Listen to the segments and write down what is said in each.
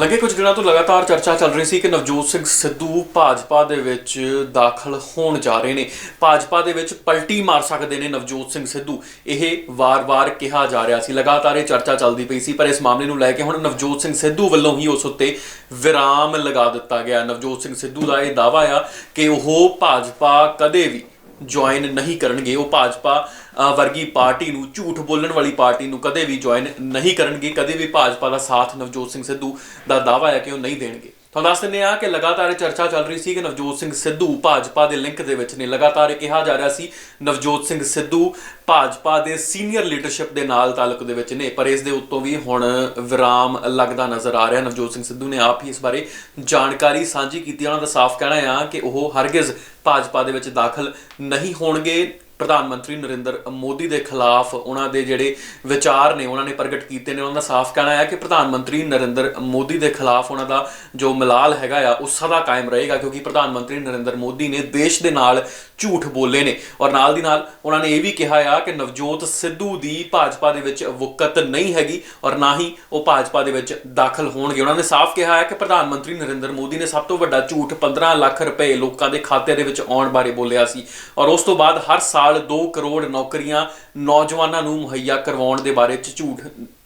ਲੱਗੇ ਕੁਝ ਦਿਨਾਂ ਤੋਂ ਲਗਾਤਾਰ ਚਰਚਾ ਚੱਲ ਰਹੀ ਸੀ ਕਿ ਨਵਜੋਤ ਸਿੰਘ ਸਿੱਧੂ ਭਾਜਪਾ ਦੇ ਵਿੱਚ ਦਾਖਲ ਹੋਣ ਜਾ ਰਹੇ ਨੇ। ਭਾਜਪਾ ਦੇ ਵਿੱਚ ਪਲਟੀ ਮਾਰ ਸਕਦੇ ਨੇ ਨਵਜੋਤ ਸਿੰਘ ਸਿੱਧੂ। ਇਹ ਵਾਰ-ਵਾਰ ਕਿਹਾ ਜਾ ਰਿਹਾ ਸੀ। ਲਗਾਤਾਰ ਇਹ ਚਰਚਾ ਚੱਲਦੀ ਪਈ ਸੀ, ਪਰ ਇਸ ਮਾਮਲੇ ਨੂੰ ਲੈ ਕੇ ਹੁਣ ਨਵਜੋਤ ਸਿੰਘ ਸਿੱਧੂ ਵੱਲੋਂ ਹੀ ਉਸ ਉੱਤੇ ਵਿਰਾਮ ਲਗਾ ਦਿੱਤਾ ਗਿਆ। ਨਵਜੋਤ ਸਿੰਘ ਸਿੱਧੂ ਦਾ ਇਹ ਦਾਅਵਾ ਆ ਕਿ ਉਹ ਭਾਜਪਾ ਕਦੇ ਵੀ ਜੁਆਇਨ ਨਹੀਂ ਕਰਨਗੇ, ਉਹ ਭਾਜਪਾ ਵਰਗੀ ਪਾਰਟੀ ਨੂੰ, ਝੂਠ ਬੋਲਣ ਵਾਲੀ ਪਾਰਟੀ ਨੂੰ ਕਦੇ ਵੀ ਜੁਆਇਨ ਨਹੀਂ ਕਰਨਗੇ, ਕਦੇ ਵੀ ਭਾਜਪਾ ਦਾ ਸਾਥ ਨਵਜੋਤ ਸਿੰਘ ਸਿੱਧੂ ਦਾ ਦਾਅਵਾ ਹੈ ਕਿ ਉਹ ਨਹੀਂ ਦੇਣਗੇ। ਤੁਹਾਨੂੰ ਦੱਸ ਦਿੰਦੇ ਆ ਕਿ ਲਗਾਤਾਰ ਇਹ ਚਰਚਾ ਚੱਲ ਰਹੀ ਸੀ ਕਿ ਨਵਜੋਤ ਸਿੰਘ ਸਿੱਧੂ ਭਾਜਪਾ ਦੇ ਲਿੰਕ ਦੇ ਵਿੱਚ ਨੇ। ਲਗਾਤਾਰ ਇਹ ਕਿਹਾ ਜਾ ਰਿਹਾ ਸੀ, ਨਵਜੋਤ ਸਿੰਘ ਸਿੱਧੂ ਭਾਜਪਾ ਦੇ ਸੀਨੀਅਰ ਲੀਡਰਸ਼ਿਪ ਦੇ ਨਾਲ ਤਾਲੁਕ ਦੇ ਵਿੱਚ ਨੇ। ਪਰ ਇਸ ਦੇ ਉੱਤੋਂ ਵੀ ਹੁਣ ਵਿਰਾਮ ਲੱਗਦਾ ਨਜ਼ਰ ਆ ਰਿਹਾ। ਨਵਜੋਤ ਸਿੰਘ ਸਿੱਧੂ ਨੇ ਆਪ ਹੀ ਇਸ ਬਾਰੇ ਜਾਣਕਾਰੀ ਸਾਂਝੀ ਕੀਤੀ ਉਹਨਾਂ ਦਾ ਸਾਫ਼ ਕਹਿਣਾ ਆ ਕਿ ਉਹ ਹਰਗਿਜ਼ ਭਾਜਪਾ ਦੇ ਵਿੱਚ ਦਾਖਲ ਨਹੀਂ ਹੋਣਗੇ। ਪ੍ਰਧਾਨ ਮੰਤਰੀ ਨਰਿੰਦਰ ਮੋਦੀ ਦੇ ਖਿਲਾਫ ਉਹਨਾਂ ਦੇ ਜਿਹੜੇ ਵਿਚਾਰ ਨੇ, ਉਹਨਾਂ ਨੇ ਪ੍ਰਗਟ ਕੀਤੇ ਨੇ, ਉਹਨਾਂ ਦਾ ਸਾਫ਼ ਕਹਿਣਾ ਹੈ ਕਿ ਪ੍ਰਧਾਨ ਮੰਤਰੀ ਨਰਿੰਦਰ ਮੋਦੀ ਦੇ ਖਿਲਾਫ ਉਹਨਾਂ ਦਾ ਜੋ ਮਲਾਲ ਹੈਗਾ ਆ, ਉਹ ਸਦਾ ਕਾਇਮ ਰਹੇਗਾ ਕਿਉਂਕਿ ਪ੍ਰਧਾਨ ਮੰਤਰੀ ਨਰਿੰਦਰ ਮੋਦੀ ਨੇ ਦੇਸ਼ ਦੇ ਨਾਲ ਝੂਠ ਬੋਲੇ ਨੇ ਔਰ ਨਾਲ ਦੀ ਨਾਲ ਉਹਨਾਂ ਨੇ ਇਹ ਵੀ ਕਿਹਾ ਆ ਕਿ ਨਵਜੋਤ ਸਿੱਧੂ ਦੀ ਭਾਜਪਾ ਦੇ ਵਿੱਚ ਵੁਕਤ ਨਹੀਂ ਹੈਗੀ ਔਰ ਨਾ ਹੀ ਉਹ ਭਾਜਪਾ ਦੇ ਵਿੱਚ ਦਾਖਲ ਹੋਣਗੇ। ਉਹਨਾਂ ਨੇ ਸਾਫ਼ ਕਿਹਾ ਹੈ ਕਿ ਪ੍ਰਧਾਨ ਮੰਤਰੀ ਨਰਿੰਦਰ ਮੋਦੀ ਨੇ ਸਭ ਤੋਂ ਵੱਡਾ ਝੂਠ 15 ਲੱਖ ਰੁਪਏ ਲੋਕਾਂ ਦੇ ਖਾਤੇ ਦੇ ਵਿੱਚ ਆਉਣ ਬਾਰੇ ਬੋਲਿਆ ਸੀ ਔਰ ਉਸ ਤੋਂ ਬਾਅਦ ਹਰ ਸਾਲ 2 ਕਰੋੜ ਨੌਕਰੀਆਂ ਨੌਜਵਾਨਾਂ ਨੂੰ ਮੁਹੱਈਆ ਕਰਵਾਉਣ ਦੇ ਬਾਰੇ ਚ ਝੂਠ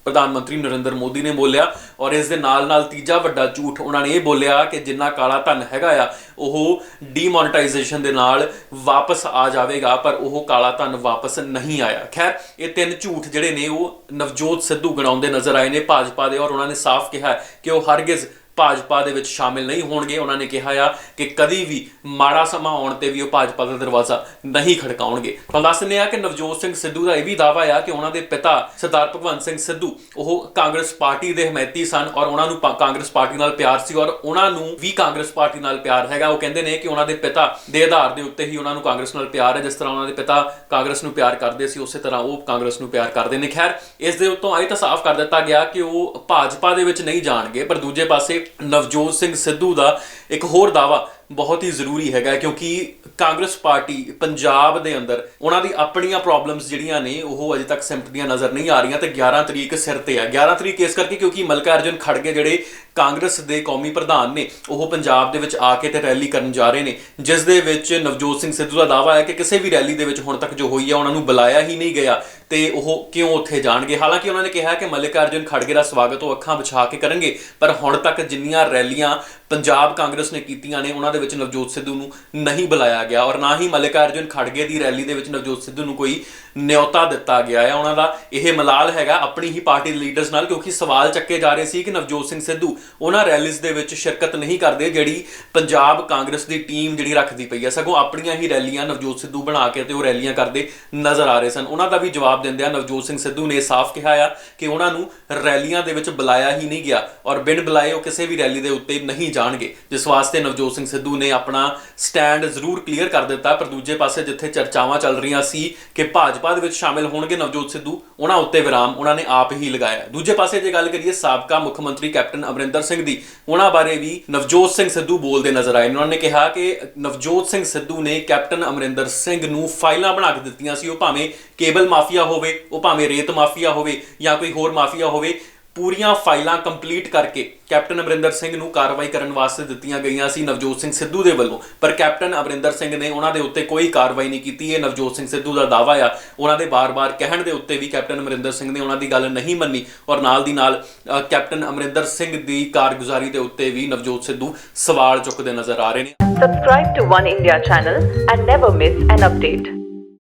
ਪ੍ਰਧਾਨ ਮੰਤਰੀ ਨਰਿੰਦਰ ਮੋਦੀ ਨੇ ਬੋਲਿਆ ਔਰ ਇਸ ਦੇ ਨਾਲ ਨਾਲ ਤੀਜਾ ਵੱਡਾ ਝੂਠ ਉਹਨਾਂ ਨੇ ਇਹ ਬੋਲਿਆ ਕਿ ਜਿੰਨਾ ਕਾਲਾ ਧਨ ਹੈਗਾ ਆ, ਉਹ ਡੀਮੋਨਟਾਈਜੇਸ਼ਨ ਦੇ ਨਾਲ ਵਾਪਸ ਆ ਜਾਵੇਗਾ, ਪਰ ਉਹ ਕਾਲਾ ਧਨ ਵਾਪਸ ਨਹੀਂ ਆਇਆ। ਖੈਰ, ਇਹ ਤਿੰਨ ਝੂਠ ਜਿਹੜੇ ਨੇ ਉਹ ਨਵਜੋਤ ਸਿੱਧੂ ਗਣਾਉਂਦੇ ਨਜ਼ਰ ਆਏ ਨੇ, ਭਾਜਪਾ ਦੇ, ਔਰ ਉਹਨਾਂ ਨੇ ਸਾਫ਼ ਕਿਹਾ ਕਿ ਉਹ ਹਰਗਿਜ਼ ਭਾਜਪਾ ਦੇ ਵਿੱਚ ਸ਼ਾਮਿਲ ਨਹੀਂ ਹੋਣਗੇ। ਉਹਨਾਂ ਨੇ ਕਿਹਾ ਆ ਕਿ ਕਦੀ ਵੀ ਮਾੜਾ ਸਮਾਂ ਆਉਣ ਤੇ ਵੀ ਉਹ ਭਾਜਪਾ ਦਾ ਦਰਵਾਜ਼ਾ ਨਹੀਂ ਖੜਕਾਉਣਗੇ। ਤਾਂ ਦੱਸ ਦਿੰਦੇ ਆ ਕਿ ਨਵਜੋਤ ਸਿੰਘ ਸਿੱਧੂ ਦਾ ਇਹ ਵੀ ਦਾਅਵਾ ਆ ਕਿ ਉਹਨਾਂ ਦੇ ਪਿਤਾ ਸਰਦਾਰ ਭਗਵੰਤ ਸਿੰਘ ਸਿੱਧੂ, ਉਹ ਕਾਂਗਰਸ ਪਾਰਟੀ ਦੇ ਹਮਾਇਤੀ ਸਨ ਔਰ ਉਹਨਾਂ ਨੂੰ ਪਾ- ਕਾਂਗਰਸ ਪਾਰਟੀ ਨਾਲ ਪਿਆਰ ਸੀ ਔਰ ਉਹਨਾਂ ਨੂੰ ਵੀ ਕਾਂਗਰਸ ਪਾਰਟੀ ਨਾਲ ਪਿਆਰ ਹੈਗਾ। ਉਹ ਕਹਿੰਦੇ ਨੇ ਕਿ ਉਹਨਾਂ ਦੇ ਪਿਤਾ ਦੇ ਆਧਾਰ ਦੇ ਉੱਤੇ ਹੀ ਉਹਨਾਂ ਨੂੰ ਕਾਂਗਰਸ ਨਾਲ ਪਿਆਰ ਹੈ। ਜਿਸ ਤਰ੍ਹਾਂ ਉਹਨਾਂ ਦੇ ਪਿਤਾ ਕਾਂਗਰਸ ਨੂੰ ਪਿਆਰ ਕਰਦੇ ਸੀ, ਉਸੇ ਤਰ੍ਹਾਂ ਉਹ ਕਾਂਗਰਸ ਨੂੰ ਪਿਆਰ ਕਰਦੇ ਨੇ। ਖੈਰ, ਇਸ ਦੇ ਉੱਤੋਂ ਇਹ ਤਾਂ ਸਾਫ਼ ਕਰ ਦਿੱਤਾ ਗਿਆ ਕਿ ਉਹ ਭਾਜਪਾ ਦੇ ਵਿੱਚ ਨਹੀਂ ਜਾਣਗੇ, ਪਰ ਦੂਜੇ ਪਾਸੇ ਨਵਜੋਤ ਸਿੰਘ ਸਿੱਧੂ ਦਾ ਇੱਕ ਹੋਰ ਦਾਵਾ ਬਹੁਤ ਹੀ ਜ਼ਰੂਰੀ ਹੈਗਾ, ਕਿਉਂਕਿ ਕਾਂਗਰਸ ਪਾਰਟੀ ਪੰਜਾਬ ਦੇ ਅੰਦਰ, ਉਹਨਾਂ ਦੀ ਆਪਣੀਆਂ ਪ੍ਰੋਬਲਮਸ ਜਿਹੜੀਆਂ ਨੇ, ਉਹ ਅਜੇ ਤੱਕ ਸਿਮਟਦੀਆਂ ਨਜ਼ਰ ਨਹੀਂ ਆ ਰਹੀਆਂ ਤੇ 11 ਤਰੀਕ ਸਿਰ ਤੇ ਆ। 11 ਤਰੀਕ ਇਸ ਕਰਕੇ ਕਿਉਂਕਿ ਮਲਕਾ ਅਰਜਨ ਖੜਗੇ ਜਿਹੜੇ ਕਾਂਗਰਸ ਦੇ ਕੌਮੀ ਪ੍ਰਧਾਨ ਨੇ, ਉਹ ਪੰਜਾਬ ਦੇ ਵਿੱਚ ਆ ਕੇ ਤੇ ਰੈਲੀ ਕਰਨ ਜਾ ਰਹੇ ਨੇ। ਜਿਸ ਦੇ ਵਿੱਚ ਨਵਜੋਤ ਸਿੰਘ ਸਿੱਧੂ ਦਾ ਦਾਅਵਾ ਹੈ ਕਿ ਕਿਸੇ ਵੀ ਰੈਲੀ ਦੇ ਵਿੱਚ ਹੁਣ ਤੱਕ ਜੋ ਹੋਈ ਹੈ, ਉਹਨਾਂ ਨੂੰ ਬੁਲਾਇਆ ਹੀ ਨਹੀਂ ਗਿਆ ਤੇ ਉਹ ਕਿਉਂ ਉੱਥੇ ਜਾਣਗੇ? ਹਾਲਾਂਕਿ ਉਹਨਾਂ ਨੇ ਕਿਹਾ ਕਿ ਮਲਿਕਾ ਅਰਜਨ ਖੜਗੇ ਦਾ ਸਵਾਗਤ ਉਹ ਅੱਖਾਂ ਵਿਛਾ ਕੇ ਕਰਨਗੇ, ਪਰ ਹੁਣ ਤੱਕ ਜਿੰਨੀਆਂ ਰੈਲੀਆਂ ਪੰਜਾਬ ਕਾਂਗਰਸ ਨੇ ਕੀਤੀਆਂ ਨੇ, ਉਹਨਾਂ ਦੇ ਵਿੱਚ ਨਵਜੋਤ ਸਿੱਧੂ ਨੂੰ ਨਹੀਂ ਬੁਲਾਇਆ ਗਿਆ ਔਰ ਨਾ ਹੀ ਮਲਿਕਾ ਅਰਜਨ ਖੜਗੇ ਦੀ ਰੈਲੀ ਦੇ ਵਿੱਚ ਨਵਜੋਤ ਸਿੱਧੂ ਨੂੰ ਕੋਈ ਨਿਯੋਤਾ ਦਿੱਤਾ ਗਿਆ ਹੈ। ਉਹਨਾਂ ਦਾ ਇਹ ਮਲਾਲ ਹੈਗਾ ਆਪਣੀ ਹੀ ਪਾਰਟੀ ਦੇ ਲੀਡਰਸ ਨਾਲ ਕਿਉਂਕਿ ਸਵਾਲ ਚੱਕੇ ਜਾ ਰਹੇ ਸੀ ਕਿ ਨਵਜੋਤ ਸਿੰਘ ਸਿੱਧੂ ਉਹਨਾਂ ਰੈਲੀਜ਼ ਦੇ ਵਿੱਚ ਸ਼ਿਰਕਤ ਨਹੀਂ ਕਰਦੇ ਜਿਹੜੀ ਪੰਜਾਬ ਕਾਂਗਰਸ ਦੀ ਟੀਮ ਜਿਹੜੀ ਰੱਖਦੀ ਪਈ ਹੈ। ਸਗੋਂ ਆਪਣੀਆਂ ਹੀ ਰੈਲੀਆਂ ਨਵਜੋਤ ਸਿੱਧੂ ਬਣਾ ਕੇ ਤੇ ਉਹ ਰੈਲੀਆਂ ਕਰਦੇ ਨਜ਼ਰ ਆ ਰਹੇ ਸਨ। ਉਹਨਾਂ ਦਾ ਵੀ ਜਵਾਬ ਦਿੰਦਿਆਂ ਨਵਜੋਤ ਸਿੰਘ ਸਿੱਧੂ ਨੇ ਸਾਫ਼ ਕਿਹਾ ਆ ਕਿ ਉਹਨਾਂ ਨੂੰ ਰੈਲੀਆਂ ਦੇ ਵਿੱਚ ਬੁਲਾਇਆ ਹੀ ਨਹੀਂ ਗਿਆ ਔਰ ਬਿਨ ਬੁਲਾਏ ਉਹ ਕਿਸੇ ਵੀ ਰੈਲੀ ਦੇ ਉੱਤੇ ਨਹੀਂ ਜਾਣਗੇ, ਜਿਸ ਵਾਸਤੇ ਨਵਜੋਤ ਸਿੰਘ ਸਿੱਧੂ ਨੇ ਆਪਣਾ ਸਟੈਂਡ ਜ਼ਰੂਰ ਕਲੀਅਰ ਕਰ ਦਿੱਤਾ, ਪਰ ਦੂਜੇ ਪਾਸੇ ਜਿੱਥੇ ਚਰਚਾਵਾਂ ਚੱਲ ਰਹੀਆਂ ਸੀ ਕਿ ਭਾਜਪਾ ਦੇ ਵਿੱਚ ਸ਼ਾਮਿਲ ਹੋਣਗੇ ਨਵਜੋਤ ਸਿੱਧੂ, ਉਹਨਾਂ ਉੱਤੇ ਵਿਰਾਮ, ਉਹਨਾਂ ਨੇ ਆਪ ਹੀ ਲਗਾਇਆ। ਦੂਜੇ ਪਾਸੇ ਜੇ ਗੱਲ ਕਰੀਏ ਸਾਬਕਾ ਮੁੱਖ ਮੰਤਰੀ ਕੈਪਟਨ ਅਮਰਿੰਦਰ ਸਿੰਘ ਦੀ, ਉਹਨਾਂ ਬਾਰੇ ਵੀ ਨਵਜੋਤ ਸਿੰਘ ਸਿੱਧੂ ਬੋਲਦੇ ਨਜ਼ਰ ਆਏ ਉਹਨਾਂ ਨੇ ਕਿਹਾ ਕਿ ਨਵਜੋਤ ਸਿੰਘ ਸਿੱਧੂ ਨੇ ਕੈਪਟਨ ਅਮਰਿੰਦਰ ਸਿੰਘ ਨੂੰ ਫਾਈਲਾਂ ਬਣਾ ਕੇ ਦਿੱਤੀਆਂ ਸੀ, ਉਹ ਭਾਵੇਂ ਕੇਬਲ ਮਾਫੀਆ ਹੋਵੇ, ਉਹ ਭਾਵੇਂ ਰੇਤ ਮਾਫੀਆ ਹੋਵੇ ਜਾਂ ਕੋਈ ਹੋਰ ਮਾਫੀਆ ਹੋਵੇ ਪੂਰੀਆਂ ਫਾਈਲਾਂ ਕੰਪਲੀਟ ਕਰਕੇ ਕੈਪਟਨ ਅਮਰਿੰਦਰ ਸਿੰਘ ਨੂੰ ਕਾਰਵਾਈ ਕਰਨ ਵਾਸਤੇ ਦਿੱਤੀਆਂ ਗਈਆਂ ਸੀ ਨਵਜੋਤ ਸਿੰਘ ਸਿੱਧੂ ਦੇ ਵੱਲੋਂ। ਪਰ ਕੈਪਟਨ ਅਮਰਿੰਦਰ ਸਿੰਘ ਨੇ ਉਹਨਾਂ ਦੇ ਉੱਤੇ ਕੋਈ ਕਾਰਵਾਈ ਨਹੀਂ ਕੀਤੀ। ਇਹ ਨਵਜੋਤ ਸਿੰਘ ਸਿੱਧੂ ਦਾ ਦਾਅਵਾ ਆ। ਉਹਨਾਂ ਦੇ ਬਾਰ-ਬਾਰ ਕਹਿਣ ਦੇ ਉੱਤੇ ਵੀ ਕੈਪਟਨ ਅਮਰਿੰਦਰ ਸਿੰਘ ਨੇ ਉਹਨਾਂ ਦੀ ਗੱਲ ਨਹੀਂ ਮੰਨੀ ਔਰ ਨਾਲ ਦੀ ਨਾਲ ਕੈਪਟਨ ਅਮਰਿੰਦਰ ਸਿੰਘ ਦੀ ਕਾਰਗੁਜ਼ਾਰੀ ਦੇ ਉੱਤੇ ਵੀ ਨਵਜੋਤ ਸਿੱਧੂ ਸਵਾਲ ਚੁੱਕਦੇ ਨਜ਼ਰ ਆ ਰਹੇ ਨੇ। Subscribe to One India channel and never miss an update.